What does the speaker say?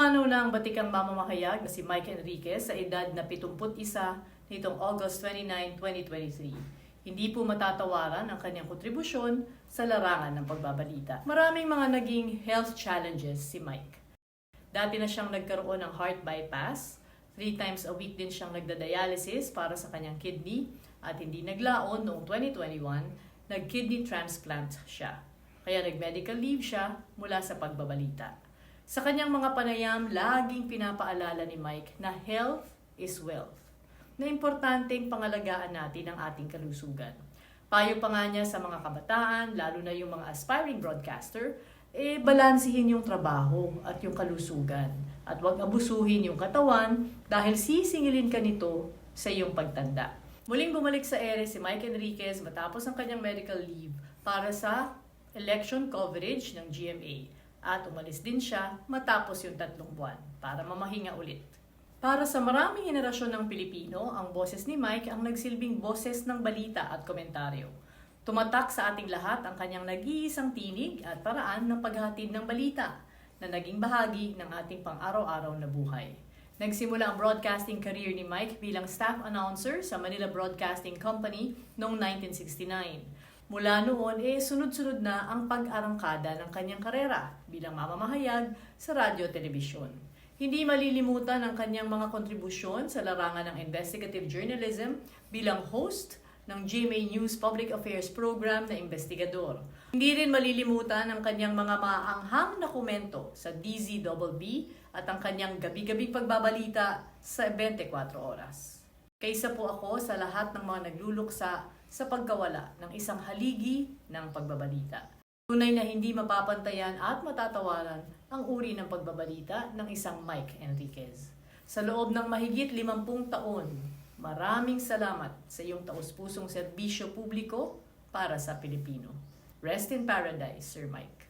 Pumanaw na ang batikang mamamahayag na si Mike Enriquez sa edad na 71 nitong August 29, 2023. Hindi po matatawaran ang kanyang kontribusyon sa larangan ng pagbabalita. Maraming mga naging health challenges si Mike. Dati na siyang nagkaroon ng heart bypass, three times a week din siyang nagda-dialysis para sa kanyang kidney at hindi naglaon noong 2021, nag-kidney transplant siya. Kaya nag-medical leave siya mula sa pagbabalita. Sa kanyang mga panayam, laging pinapaalala ni Mike na health is wealth. Na importanteng pangalagaan natin ang ating kalusugan. Payo pa nga niya sa mga kabataan, lalo na yung mga aspiring broadcaster, eh balansihin yung trabaho at yung kalusugan. At huwag abusuhin yung katawan dahil sisingilin ka nito sa iyong pagtanda. Muling bumalik sa ere si Mike Enriquez matapos ang kanyang medical leave para sa election coverage ng GMA at umalis din siya matapos yung tatlong buwan para mamahinga ulit. Para sa maraming henerasyon ng Pilipino, ang boses ni Mike ang nagsilbing boses ng balita at komentaryo. Tumatak sa ating lahat ang kanyang nag-iisang tinig at paraan ng paghatid ng balita na naging bahagi ng ating pang-araw-araw na buhay. Nagsimula ang broadcasting career ni Mike bilang staff announcer sa Manila Broadcasting Company noong 1969. Mula noon, eh, sunod-sunod na ang pag-arangkada ng kanyang karera bilang mamamahayag sa radyo at telebisyon. Hindi malilimutan ang kanyang mga kontribusyon sa larangan ng investigative journalism bilang host ng GMA News Public Affairs Program na investigador. Hindi rin malilimutan ang kanyang mga maaanghang na komento sa DZBB at ang kanyang gabi-gabing pagbabalita sa 24 oras. Kaysa po ako sa lahat ng mga nagluluksa sa pagkawala ng isang haligi ng pagbabalita. Tunay na hindi mapapantayan at matatawaran ang uri ng pagbabalita ng isang Mike Enriquez. Sa loob ng mahigit 50 taon, maraming salamat sa iyong taus-pusong serbisyo publiko para sa Pilipino. Rest in paradise, Sir Mike.